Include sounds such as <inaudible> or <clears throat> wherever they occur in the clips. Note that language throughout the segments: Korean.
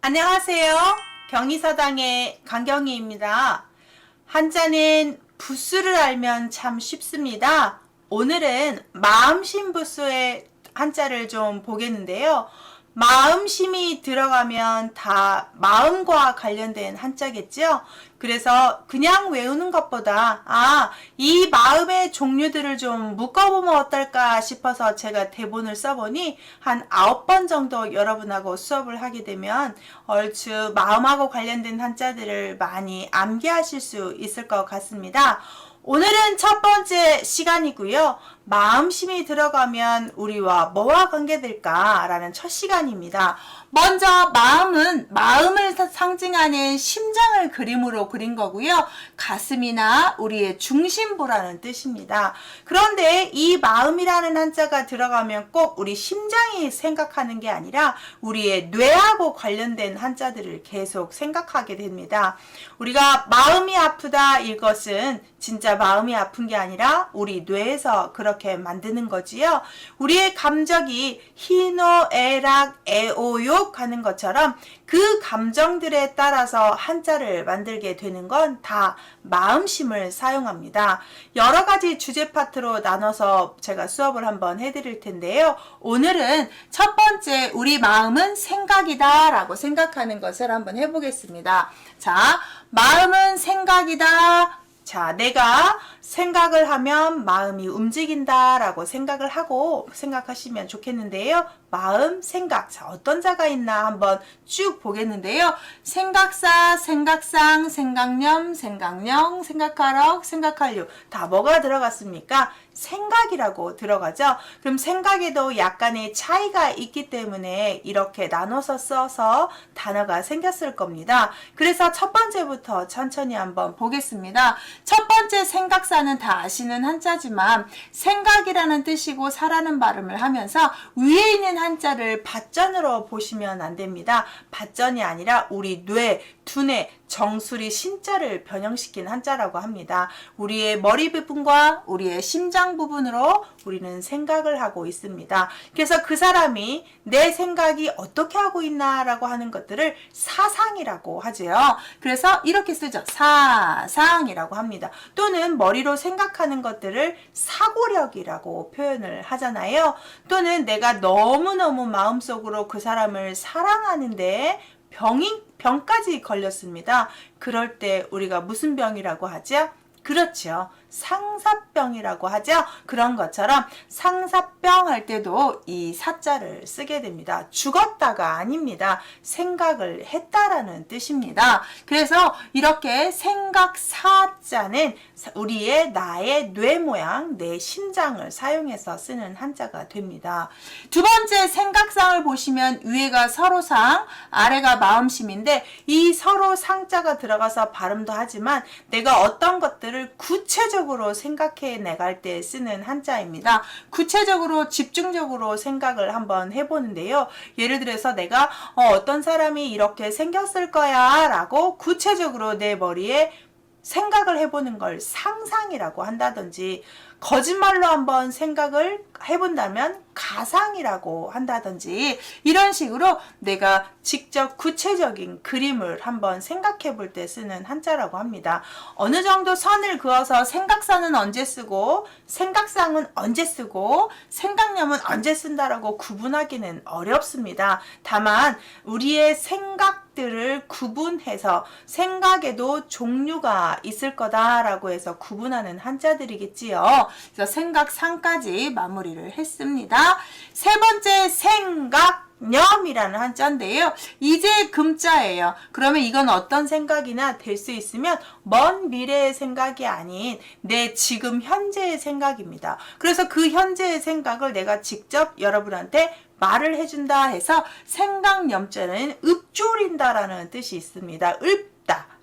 안녕하세요. 경희서당의 강경희입니다. 한자는 부수를 알면 참 쉽습니다. 오늘은 마음심 부수의 한자를 좀 보겠는데요. 마음심이 들어가면 다 마음과 관련된 한자겠죠? 그래서 그냥 외우는 것보다, 아, 이 마음의 종류들을 좀 묶어보면 어떨까 싶어서 제가 대본을 써보니 한 아홉 번 정도 여러분하고 수업을 하게 되면 얼추 마음하고 관련된 한자들을 많이 암기하실 수 있을 것 같습니다. 오늘은 첫 번째 시간이고요. 마음심이 들어가면 우리와 뭐와 관계될까라는 첫 시간입니다. 먼저 마음은 마음을 상징하는 심장을 그림으로 그린 거고요. 가슴이나 우리의 중심부라는 뜻입니다. 그런데 이 마음이라는 한자가 들어가면 꼭 우리 심장이 생각하는 게 아니라 우리의 뇌하고 관련된 한자들을 계속 생각하게 됩니다. 우리가 마음이 아프다 이것은 진짜 마음이 아픈 게 아니라 우리 뇌에서 그렇게 만드는 거지요. 우리의 감정이 희노, 애락, 애오욕 하는 것처럼 그 감정들에 따라서 한자를 만들게 되는 건 다 마음심을 사용합니다. 여러 가지 주제 파트로 나눠서 제가 수업을 한번 해드릴 텐데요. 오늘은 첫 번째 우리 마음은 생각이다 라고 생각하는 것을 한번 해보겠습니다. 자, 마음은 생각이다. 자, 내가 생각을 하면 마음이 움직인다라고 생각을 하고 생각하시면 좋겠는데요. 마음, 생각. 자, 어떤 자가 있나 한번 쭉 보겠는데요. 생각사, 생각상, 생각념, 생각령, 생각하럭, 생각하류. 다 뭐가 들어갔습니까? 생각이라고 들어가죠. 그럼 생각에도 약간의 차이가 있기 때문에 이렇게 나눠서 써서 단어가 생겼을 겁니다. 그래서 첫 번째부터 천천히 한번 보겠습니다. 첫 번째 생각사는 다 아시는 한자지만 생각이라는 뜻이고 사라는 발음을 하면서 위에 있는 한자를 밭전으로 보시면 안 됩니다. 밭전이 아니라 우리 뇌, 두뇌, 정수리 신자를 변형시킨 한자라고 합니다. 우리의 머리 부분과 우리의 심장 부분으로 우리는 생각을 하고 있습니다. 그래서 그 사람이 내 생각이 어떻게 하고 있나라고 하는 것들을 사상이라고 하지요. 그래서 이렇게 쓰죠. 사상이라고 합니다. 또는 머리로 생각하는 것들을 사고력이라고 표현을 하잖아요. 또는 내가 너무너무 마음속으로 그 사람을 사랑하는데 병이 병까지 걸렸습니다. 그럴 때 우리가 무슨 병이라고 하죠? 그렇죠. 상사병이라고 하죠. 그런 것처럼 상사병 할 때도 이 사자를 쓰게 됩니다. 죽었다가 아닙니다. 생각을 했다라는 뜻입니다. 그래서 이렇게 생각 사자는 우리의 나의 뇌 모양, 내 심장을 사용해서 쓰는 한자가 됩니다. 두 번째 생각상을 보시면 위에가 서로상, 아래가 마음심인데 이 서로 상자가 들어가서 발음도 하지만 내가 어떤 것들을 구체적으로 생각해 내갈 때 쓰는 한자입니다. 구체적으로 집중적으로 생각을 한번 해보는데요. 예를 들어서 내가 어, 떤 사람이 이렇게 생겼을 거야 라고 구체적으로 내 머리에 생각을 해보는 걸 상상이라고 한다든지 거짓말로 한번 생각을 해본다면 가상이라고 한다든지 이런 식으로 내가 직접 구체적인 그림을 한번 생각해 볼 때 쓰는 한자라고 합니다. 어느 정도 선을 그어서 생각사는 언제 쓰고 생각상은 언제 쓰고 생각념은 언제 쓴다라고 구분하기는 어렵습니다. 다만 우리의 생각들을 구분해서 생각에도 종류가 있을 거다라고 해서 구분하는 한자들이겠지요. 그래서 생각상까지 마무리 를 했습니다. 세 번째 생각 념이라는 한자인데요. 이제 금자예요. 그러면 이건 어떤 생각이나 될 수 있으면 먼 미래의 생각이 아닌 내 지금 현재의 생각입니다. 그래서 그 현재의 생각을 내가 직접 여러분한테 말을 해준다 해서 생각념자는 읊조린다라는 뜻이 있습니다. 읊다.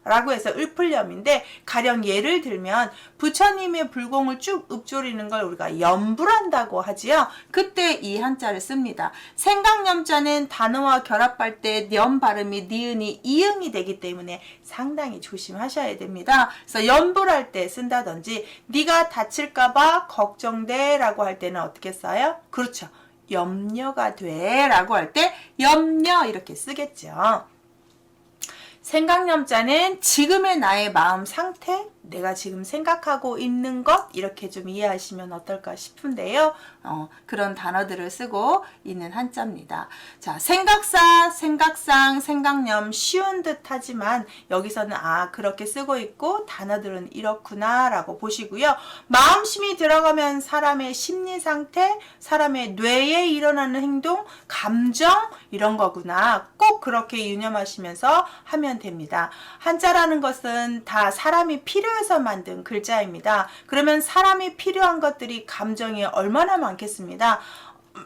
라고 해서 읊을염인데 가령 예를 들면 부처님의 불공을 쭉 읊조리는 걸 우리가 염불한다고 하지요. 그때 이 한자를 씁니다. 생각염자는 단어와 결합할 때 염 발음이 니은이 이응이 되기 때문에 상당히 조심하셔야 됩니다. 그래서 염불할 때 쓴다든지 네가 다칠까봐 걱정돼 라고 할 때는 어떻게 써요? 그렇죠. 염려가 돼 라고 할 때 염려 이렇게 쓰겠죠. 생각념자는 지금의 나의 마음 상태, 내가 지금 생각하고 있는 것 이렇게 좀 이해하시면 어떨까 싶은데요. 어, 그런 단어들을 쓰고 있는 한자입니다. 자, 생각사, 생각상, 생각념 쉬운 듯 하지만 여기서는 아 그렇게 쓰고 있고 단어들은 이렇구나 라고 보시고요. 마음심이 들어가면 사람의 심리 상태, 사람의 뇌에 일어나는 행동, 감정 이런 거구나. 꼭 그렇게 유념하시면서 하면 됩니다. 한자라는 것은 다 사람이 필요해서 만든 글자입니다. 그러면 사람이 필요한 것들이 감정이 얼마나 많겠습니다.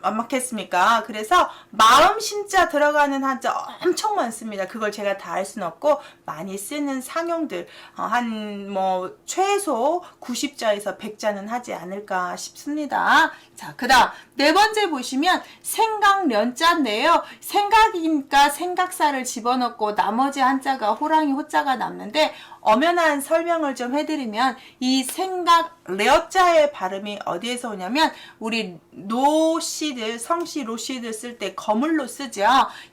안 맞겠습니까? 그래서 마음 심자 들어가는 한자 엄청 많습니다. 그걸 제가 다할 수는 없고 많이 쓰는 상용들 어, 한뭐 최소 90자에서 100자는 하지 않을까 싶습니다. 자, 그다음 네 번째 보시면 생각 련자인데요. 생각이니까 생각사를 집어넣고 나머지 한자가 호랑이 호자가 남는데 엄연한 설명을 좀 해드리면 이 생각 레어자의 발음이 어디에서 오냐면 우리 노시들 성시 로시들 쓸 때 거물로 쓰죠.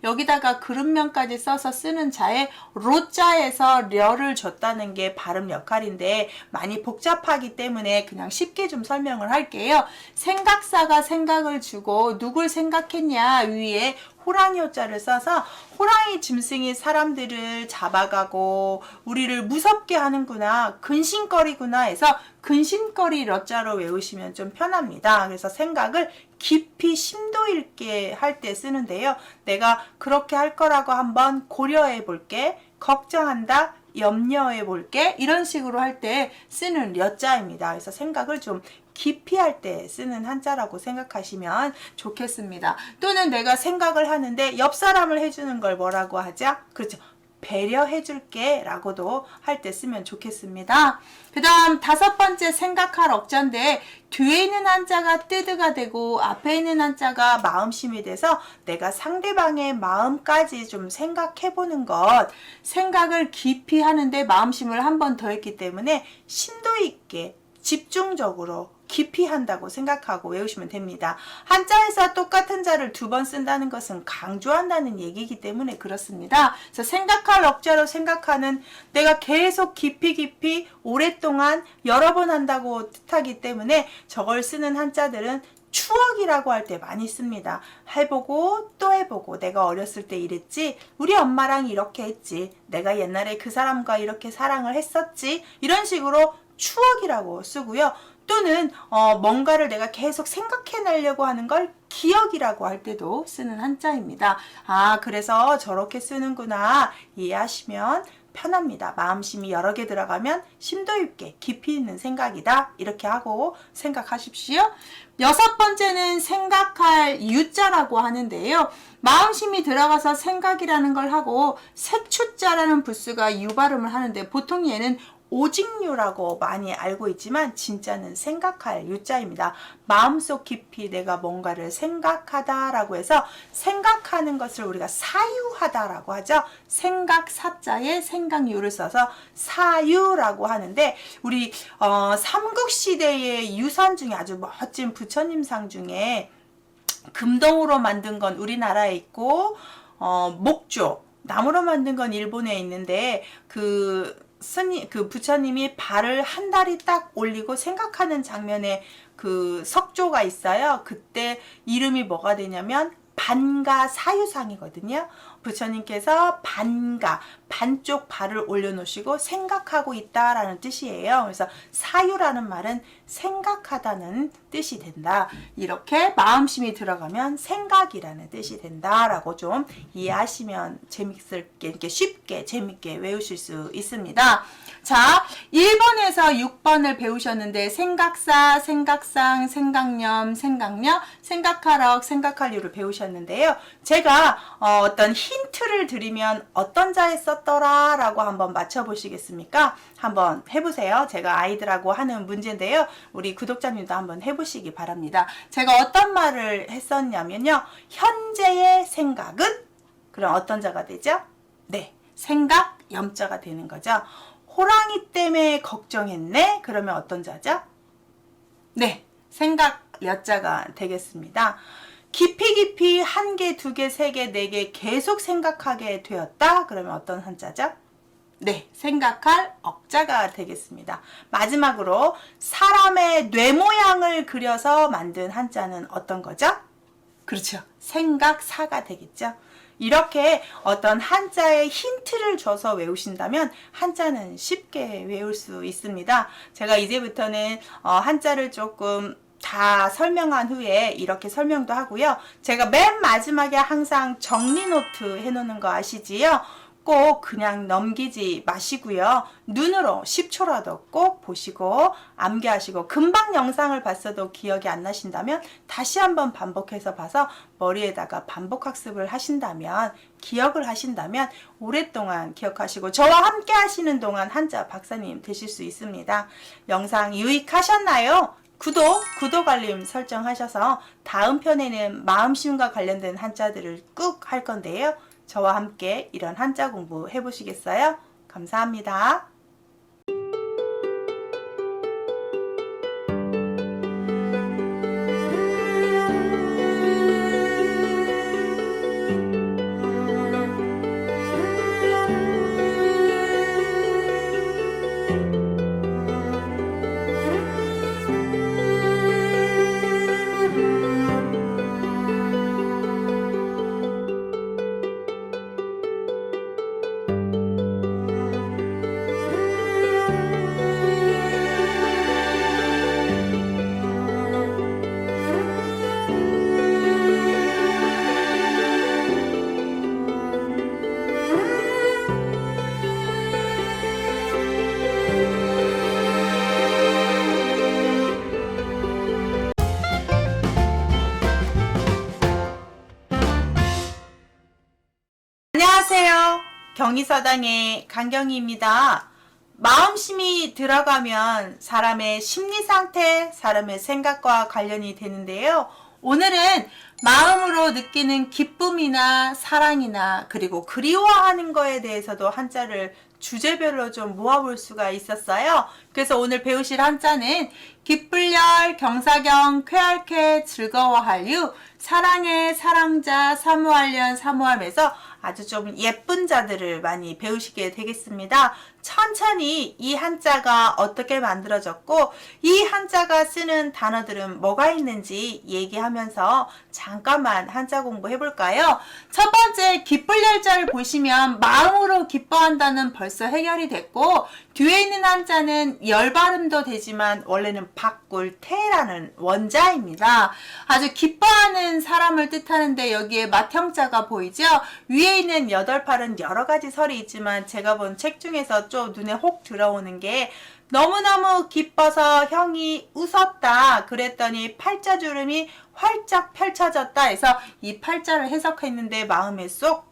여기다가 그릇면까지 써서 쓰는 자에 로자에서 려를 줬다는 게 발음 역할인데 많이 복잡하기 때문에 그냥 쉽게 좀 설명을 할게요. 생각사가 생각 을 주고 누굴 생각했냐 위에 호랑이 호자를 써서 호랑이 짐승이 사람들을 잡아가고 우리를 무섭게 하는구나 근심거리구나 해서 근심거리 러자로 외우시면 좀 편합니다. 그래서 생각을 깊이 심도 있게 할 때 쓰는데요. 내가 그렇게 할 거라고 한번 고려해 볼게. 걱정한다. 염려해 볼게. 이런 식으로 할 때 쓰는 려자입니다. 그래서 생각을 좀 깊이 할 때 쓰는 한자라고 생각하시면 좋겠습니다. 또는 내가 생각을 하는데 옆 사람을 해주는 걸 뭐라고 하죠? 그렇죠. 배려해 줄게 라고도 할 때 쓰면 좋겠습니다. 그 다음 다섯 번째 생각할 억자인데 뒤에 있는 한자가 뜨드가 되고 앞에 있는 한자가 마음심이 돼서 내가 상대방의 마음까지 좀 생각해 보는 것 생각을 깊이 하는데 마음심을 한 번 더 했기 때문에 심도 있게 집중적으로 깊이 한다고 생각하고 외우시면 됩니다. 한자에서 똑같은 자를 두 번 쓴다는 것은 강조한다는 얘기이기 때문에 그렇습니다. 그래서 생각할 억자로 생각하는 내가 계속 깊이 깊이 오랫동안 여러 번 한다고 뜻하기 때문에 저걸 쓰는 한자들은 추억이라고 할 때 많이 씁니다. 해보고 또 해보고 내가 어렸을 때 이랬지 우리 엄마랑 이렇게 했지 내가 옛날에 그 사람과 이렇게 사랑을 했었지 이런 식으로 추억이라고 쓰고요. 또는 어, 뭔가를 내가 계속 생각해내려고 하는 걸 기억이라고 할 때도 쓰는 한자입니다. 아 그래서 저렇게 쓰는구나 이해하시면 편합니다. 마음심이 여러 개 들어가면 심도 있게 깊이 있는 생각이다. 이렇게 하고 생각하십시오. 여섯 번째는 생각할 유자라고 하는데요. 마음심이 들어가서 생각이라는 걸 하고 색추자라는 부수가 유 발음을 하는데 보통 얘는 오직류라고 많이 알고 있지만 진짜는 생각할 유자입니다. 마음속 깊이 내가 뭔가를 생각하다라고 해서 생각하는 것을 우리가 사유하다라고 하죠. 생각 사자에 생각유를 써서 사유라고 하는데 우리 어, 삼국 시대의 유산 중에 아주 멋진 부처님상 중에 금동으로 만든 건 우리나라에 있고 어, 목조 나무로 만든 건 일본에 있는데 그 스님 그 부처님이 발을 한 다리 딱 올리고 생각하는 장면에 그 석조가 있어요. 그때 이름이 뭐가 되냐면 반가 사유상이거든요. 부처님께서 반가 반쪽 발을 올려놓으시고 생각하고 있다라는 뜻이에요. 그래서 사유라는 말은 생각하다는 뜻이 된다. 이렇게 마음심이 들어가면 생각이라는 뜻이 된다라고 좀 이해하시면 재밌게 이렇게 쉽게 재밌게 외우실 수 있습니다. 자, 1번에서 6번을 배우셨는데 생각사, 생각상, 생각념, 생각력, 생각하럭, 생각할류를 배우셨는데요. 제가 어, 어떤 힌트를 드리면 어떤 자에 썼더라 라고 한번 맞춰보시겠습니까? 한번 해보세요. 제가 아이들하고 하는 문제인데요. 우리 구독자님도 한번 해보시기 바랍니다. 제가 어떤 말을 했었냐면요. 현재의 생각은? 그럼 어떤 자가 되죠? 네. 생각, 염자가 되는 거죠. 호랑이 때문에 걱정했네? 그러면 어떤 자죠? 네. 생각, 여자가 되겠습니다. 깊이 깊이 한 개, 두 개, 세 개, 네 개 계속 생각하게 되었다. 그러면 어떤 한자죠? 네, 생각할 억자가 되겠습니다. 마지막으로 사람의 뇌 모양을 그려서 만든 한자는 어떤 거죠? 그렇죠. 생각사가 되겠죠. 이렇게 어떤 한자에 힌트를 줘서 외우신다면 한자는 쉽게 외울 수 있습니다. 제가 이제부터는 어, 한자를 조금 다 설명한 후에 이렇게 설명도 하고요. 제가 맨 마지막에 항상 정리 노트 해놓는 거 아시지요? 꼭 그냥 넘기지 마시고요. 눈으로 10초라도 꼭 보시고 암기하시고 금방 영상을 봤어도 기억이 안 나신다면 다시 한번 반복해서 봐서 머리에다가 반복 학습을 하신다면 기억을 하신다면 오랫동안 기억하시고 저와 함께 하시는 동안 한자 박사님 되실 수 있습니다. 영상 유익하셨나요? 구독, 구독 알림 설정하셔서 다음 편에는 마음심과 관련된 한자들을 꾹 할 건데요. 저와 함께 이런 한자 공부 해보시겠어요? 감사합니다. 경희사당의 강경희입니다. 마음심이 들어가면 사람의 심리 상태, 사람의 생각과 관련이 되는데요. 오늘은 마음으로 느끼는 기쁨이나 사랑이나 그리고 그리워하는 거에 대해서도 한자를 주제별로 좀 모아볼 수가 있었어요. 그래서 오늘 배우실 한자는 기쁠열, 경사경, 쾌활쾌, 즐거워할 유, 사랑의 사랑자, 사모하련, 사모함에서 아주 좀 예쁜 자들을 많이 배우시게 되겠습니다. 천천히 이 한자가 어떻게 만들어졌고 이 한자가 쓰는 단어들은 뭐가 있는지 얘기하면서 잠깐만 한자 공부 해 볼까요? 첫 번째 기쁠 열자를 보시면 마음으로 기뻐한다는 벌써 해결이 됐고 뒤에 있는 한자는 열 발음도 되지만 원래는 박굴태라는 원자입니다. 아주 기뻐하는 사람을 뜻하는데 여기에 맏형자가 보이죠? 위에 있는 여덟 팔은 여러 가지 설이 있지만 제가 본 책 중에서 좀 눈에 혹 들어오는 게 너무너무 기뻐서 형이 웃었다. 그랬더니 팔자주름이 활짝 펼쳐졌다 해서 이 팔자를 해석했는데 마음에 쏙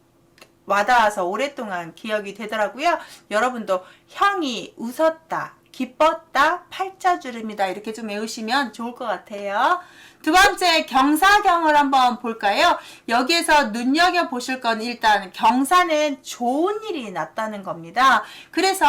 와닿아서 오랫동안 기억이 되더라고요. 여러분도 형이 웃었다. 기뻤다, 팔자주름이다 이렇게 좀 외우시면 좋을 것 같아요. 두 번째 경사경을 한번 볼까요? 여기에서 눈여겨 보실 건 일단 경사는 좋은 일이 났다는 겁니다. 그래서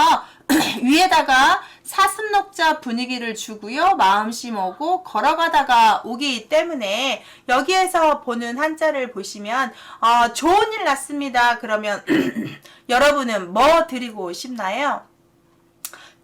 <clears throat> 위에다가 사슴녹자 분위기를 주고요. 마음심 오고 걸어가다가 오기 때문에 여기에서 보는 한자를 보시면 어, 좋은 일 났습니다. 그러면 <clears throat> 여러분은 뭐 드리고 싶나요?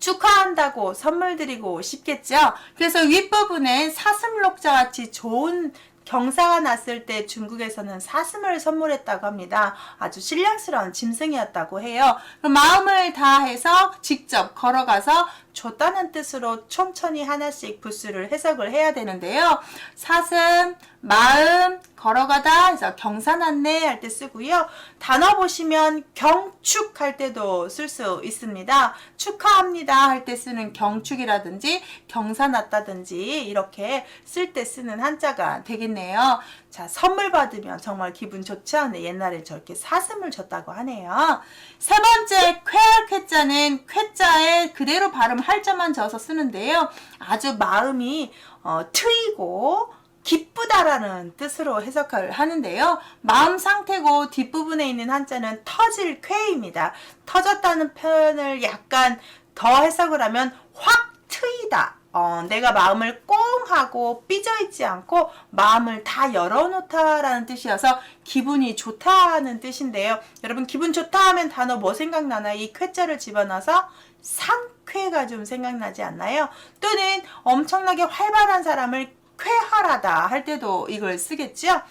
축하한다고 선물 드리고 싶겠죠? 그래서 윗부분에 사슴록자 같이 좋은 경사가 났을 때 중국에서는 사슴을 선물했다고 합니다. 아주 신령스러운 짐승이었다고 해요. 마음을 다해서 직접 걸어가서 줬다는 뜻으로 천천히 하나씩 부수를 해석을 해야 되는데요. 사슴, 마음, 걸어가다 해서 경사났네 할때 쓰고요. 단어 보시면 경축 할 때도 쓸 수 있습니다. 축하합니다 할 때 쓰는 경축이라든지 경사났다든지 이렇게 쓸 때 쓰는 한자가 되겠네요. 자, 선물 받으면 정말 기분 좋죠? 네, 옛날에 저렇게 사슴을 줬다고 하네요. 세 번째, 쾌활쾌자는 쾌자에 그대로 발음 할자만 져서 쓰는데요. 아주 마음이 어, 트이고 기쁘다라는 뜻으로 해석을 하는데요. 마음 상태고 뒷부분에 있는 한자는 터질 쾌입니다. 터졌다는 표현을 약간 더 해석을 하면 확 트이다. 어, 내가 마음을 꽁 하고 삐져 있지 않고 마음을 다 열어놓다라는 뜻이어서 기분이 좋다는 뜻인데요. 여러분 기분 좋다 하면 단어 뭐 생각나나? 이 쾌자를 집어넣어서 상쾌가 좀 생각나지 않나요? 또는 엄청나게 활발한 사람을 쾌활하다 할 때도 이걸 쓰겠죠?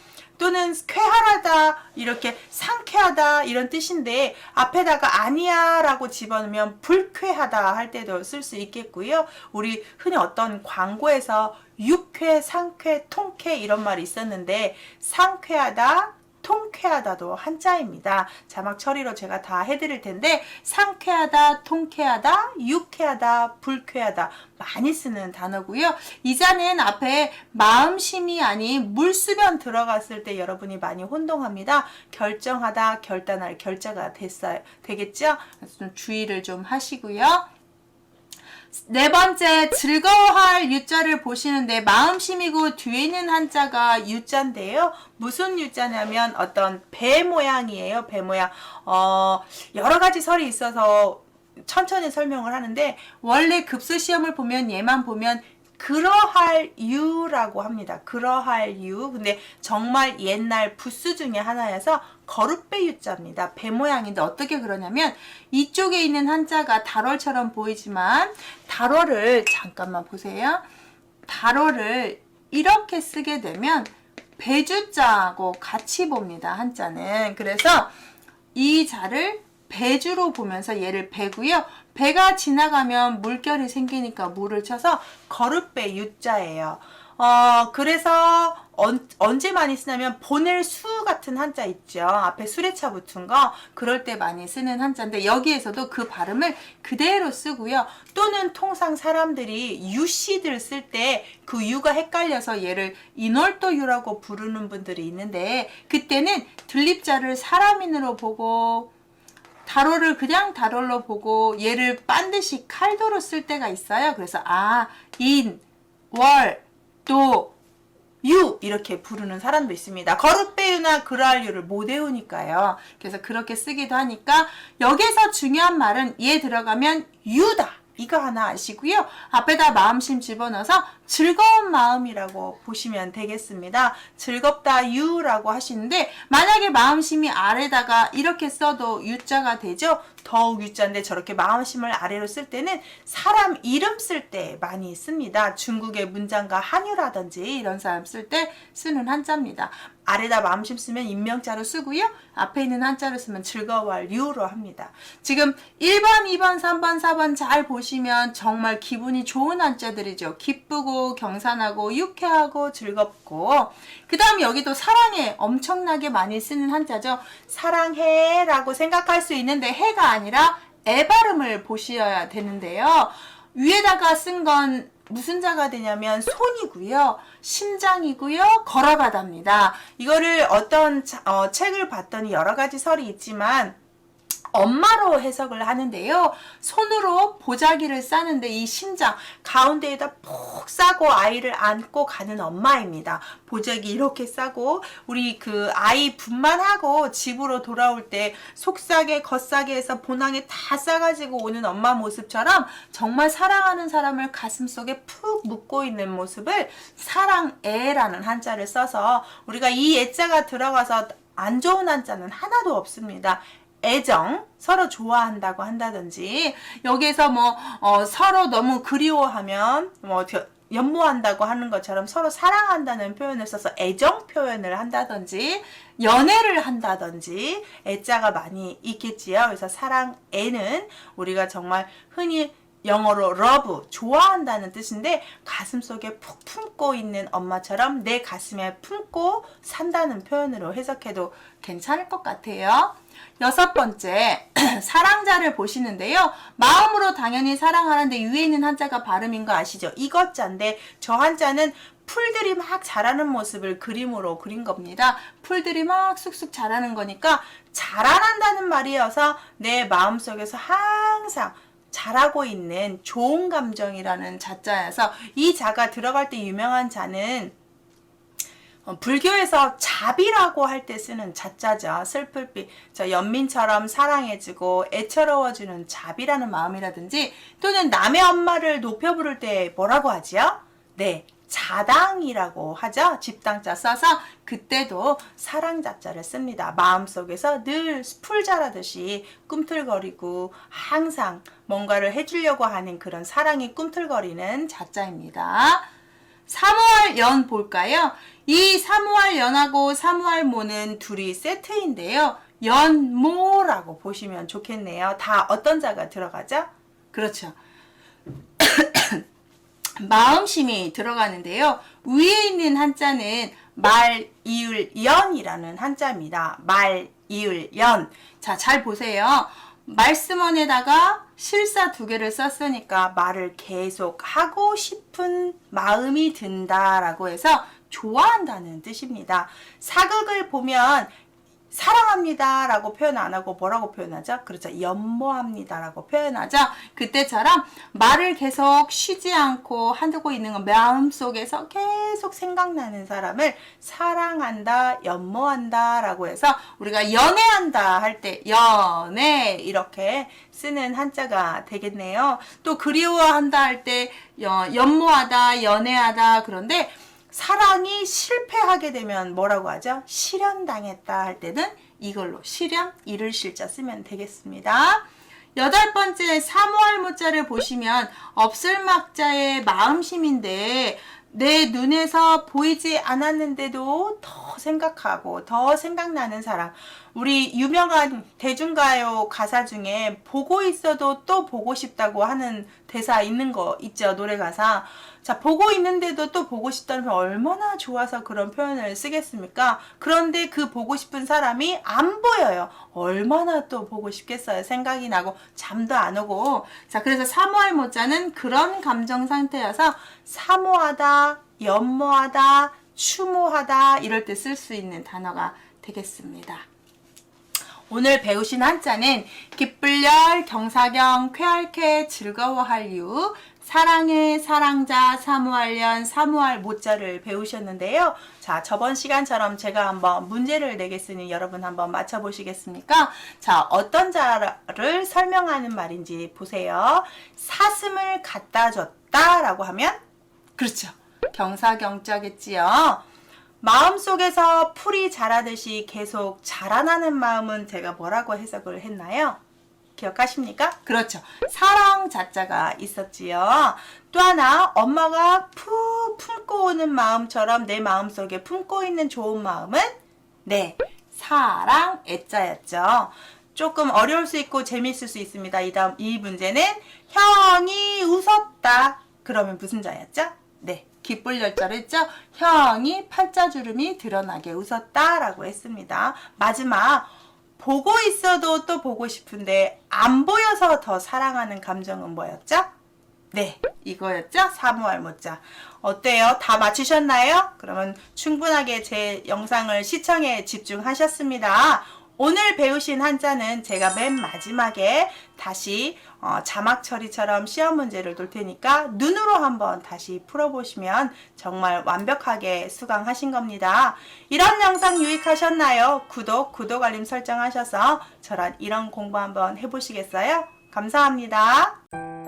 또는 쾌활하다 이렇게 상쾌하다 이런 뜻인데 앞에다가 아니야 라고 집어넣으면 불쾌하다 할 때도 쓸 수 있겠고요. 우리 흔히 어떤 광고에서 유쾌, 상쾌, 통쾌 이런 말이 있었는데 상쾌하다, 통쾌하다도 한자입니다. 자막 처리로 제가 다 해드릴 텐데 상쾌하다, 통쾌하다, 유쾌하다, 불쾌하다 많이 쓰는 단어고요. 이자는 앞에 마음심이 아닌 물수변 들어갔을 때 여러분이 많이 혼동합니다. 결정하다, 결단할 결자가 됐어요. 되겠죠? 좀 주의를 좀 하시고요. 네 번째 즐거워할 유자를 보시는데 마음심이고 뒤에 있는 한자가 유자인데요. 무슨 유자냐면 어떤 배 모양이에요. 배 모양. 어, 여러 가지 설이 있어서 천천히 설명을 하는데 원래 급수 시험을 보면 얘만 보면 그러할 유라고 합니다. 그러할 유. 근데 정말 옛날 부수 중에 하나여서 거룻배 유자입니다. 배 모양인데 어떻게 그러냐면 이쪽에 있는 한자가 달월처럼 보이지만 달월을 잠깐만 보세요. 달월을 이렇게 쓰게 되면 배주자하고 같이 봅니다. 한자는. 그래서 이 자를 배주로 보면서 얘를 배고요. 배가 지나가면 물결이 생기니까 물을 쳐서 거룻배 유자예요. 어, 그래서 언, 언제 많이 쓰냐면 보낼 수 같은 한자 있죠. 앞에 수레차 붙은 거 그럴 때 많이 쓰는 한자인데 여기에서도 그 발음을 그대로 쓰고요. 또는 통상 사람들이 유씨들 쓸 때 그 유가 헷갈려서 얘를 인월도 유라고 부르는 분들이 있는데 그때는 들립자를 사람인으로 보고 달호를 그냥 달호로 보고 얘를 반드시 칼도로 쓸 때가 있어요. 그래서 아, 인, 월, 도, 유 이렇게 부르는 사람도 있습니다. 거룻배유나 그랄유를 못 외우니까요. 그래서 그렇게 쓰기도 하니까 여기서 중요한 말은 얘 들어가면 유다. 이거 하나 아시고요. 앞에다 마음심 집어넣어서 즐거운 마음이라고 보시면 되겠습니다. 즐겁다 유라고 하시는데 만약에 마음심이 아래다가 이렇게 써도 유자가 되죠. 더욱 유자인데 저렇게 마음심을 아래로 쓸 때는 사람 이름 쓸 때 많이 씁니다. 중국의 문장가 한유라든지 이런 사람 쓸 때 쓰는 한자입니다. 아래다 마음심 쓰면 인명자로 쓰고요. 앞에 있는 한자로 쓰면 즐거워할 유로 합니다. 지금 1번, 2번, 3번, 4번 잘 보시면 정말 기분이 좋은 한자들이죠. 기쁘고 경산하고 유쾌하고 즐겁고 그 다음 여기도 사랑해 엄청나게 많이 쓰는 한자죠. 사랑해 라고 생각할 수 있는데 해가 아니라 애 발음을 보셔야 되는데요. 위에다가 쓴건 무슨 자가 되냐면 손이고요. 심장이고요. 걸어가답니다. 이거를 어떤 자- 어, 책을 봤더니 여러 가지 설이 있지만 엄마로 해석을 하는데요. 손으로 보자기를 싸는데 이 심장 가운데에다 푹 싸고 아이를 안고 가는 엄마입니다. 보자기 이렇게 싸고 우리 그 아이 분만하고 집으로 돌아올 때 속싸게 겉싸게 해서 보낭에 다 싸가지고 오는 엄마 모습처럼 정말 사랑하는 사람을 가슴속에 푹 묻고 있는 모습을 사랑애라는 한자를 써서 우리가 이 애자가 들어가서 안 좋은 한자는 하나도 없습니다. 애정 서로 좋아한다고 한다든지 여기에서 뭐 어, 서로 너무 그리워하면 뭐 겨- 연모한다고 하는 것처럼 서로 사랑한다는 표현을 써서 애정 표현을 한다든지 연애를 한다든지 애자가 많이 있겠지요. 그래서 사랑 애는 우리가 정말 흔히 영어로 love 좋아한다는 뜻인데 가슴 속에 푹 품고 있는 엄마처럼 내 가슴에 품고 산다는 표현으로 해석해도 괜찮을 것 같아요. 여섯 번째 <clears throat> 사랑자를 보시는데요. 마음으로 당연히 사랑하는데 위에 있는 한자가 발음인 거 아시죠? 이것 자인데 저 한자는 풀들이 막 자라는 모습을 그림으로 그린 겁니다. 풀들이 막 쑥쑥 자라는 거니까 자라난다는 말이어서 내 마음속에서 항상 자라고 있는 좋은 감정이라는 자자여서 이 자가 들어갈 때 유명한 자는 어, 불교에서 자비라고 할 때 쓰는 자자죠. 슬플 빛. 저 연민처럼 사랑해주고 애처로워주는 자비라는 마음이라든지 또는 남의 엄마를 높여 부를 때 뭐라고 하지요? 네. 자당이라고 하죠. 집당자 써서 그때도 사랑 자자를 씁니다. 마음속에서 늘 풀 자라듯이 꿈틀거리고 항상 뭔가를 해주려고 하는 그런 사랑이 꿈틀거리는 자자입니다. 사모할 연 볼까요? 이 사모할 연하고 사모할 모는 둘이 세트인데요. 연모라고 보시면 좋겠네요. 다 어떤 자가 들어가죠? 그렇죠. 마음심이 들어가는데요. 위에 있는 한자는 말, 이을, 연이라는 한자입니다. 말, 이을, 연. 자, 잘 보세요. 말씀원에다가 실사 두 개를 썼으니까 말을 계속 하고 싶은 마음이 든다라고 해서 좋아한다는 뜻입니다. 사극을 보면 사랑합니다 라고 표현 안 하고 뭐라고 표현하죠? 그렇죠. 연모합니다 라고 표현하죠. 그때처럼 말을 계속 쉬지 않고 하고 있는 건 마음속에서 계속 생각나는 사람을 사랑한다, 연모한다 라고 해서 우리가 연애한다 할 때 연애 이렇게 쓰는 한자가 되겠네요. 또 그리워한다 할 때 연모하다, 연애하다 그런데 사랑이 실패하게 되면 뭐라고 하죠? 실현당했다 할 때는 이걸로 실현, 이를 실자 쓰면 되겠습니다. 여덟 번째 사모할 모자를 보시면 없을 막자의 마음심인데 내 눈에서 보이지 않았는데도 더 생각하고 더 생각나는 사람. 우리 유명한 대중가요 가사 중에 보고 있어도 또 보고 싶다고 하는 대사 있는 거 있죠. 노래 가사. 자, 보고 있는데도 또 보고 싶다면 얼마나 좋아서 그런 표현을 쓰겠습니까? 그런데 그 보고 싶은 사람이 안 보여요. 얼마나 또 보고 싶겠어요. 생각이 나고 잠도 안 오고. 자, 그래서 사모할 모자는 그런 감정 상태여서 사모하다, 연모하다, 추모하다 이럴 때 쓸 수 있는 단어가 되겠습니다. 오늘 배우신 한자는 기쁠열, 경사경, 쾌활쾌, 즐거워할 유, 사랑의 사랑자, 사무할련, 사무할 모자를 배우셨는데요. 자, 저번 시간처럼 제가 한번 문제를 내겠으니 여러분 한번 맞춰보시겠습니까? 자, 어떤 자를 설명하는 말인지 보세요. 사슴을 갖다 줬다 라고 하면 그렇죠. 경사경자겠지요. 마음속에서 풀이 자라듯이 계속 자라나는 마음은 제가 뭐라고 해석을 했나요? 기억하십니까? 그렇죠. 사랑 자자가 있었지요. 또 하나 엄마가 푹 품고 오는 마음처럼 내 마음속에 품고 있는 좋은 마음은 네, 사랑 애자였죠. 조금 어려울 수 있고 재미있을 수 있습니다. 이 다음 이 문제는 형이 웃었다. 그러면 무슨 자였죠? 네. 기쁠 열자를 했죠. 형이 팔자주름이 드러나게 웃었다라고 했습니다. 마지막 보고 있어도 또 보고 싶은데 안 보여서 더 사랑하는 감정은 뭐였죠? 네, 이거였죠? 사무할 모자. 어때요? 다 맞히셨나요? 그러면 충분하게 제 영상을 시청에 집중하셨습니다. 오늘 배우신 한자는 제가 맨 마지막에 다시 어, 자막 처리처럼 시험 문제를 놓을 테니까 눈으로 한번 다시 풀어보시면 정말 완벽하게 수강하신 겁니다. 이런 영상 유익하셨나요? 구독, 구독 알림 설정하셔서 저랑 이런 공부 한번 해보시겠어요? 감사합니다.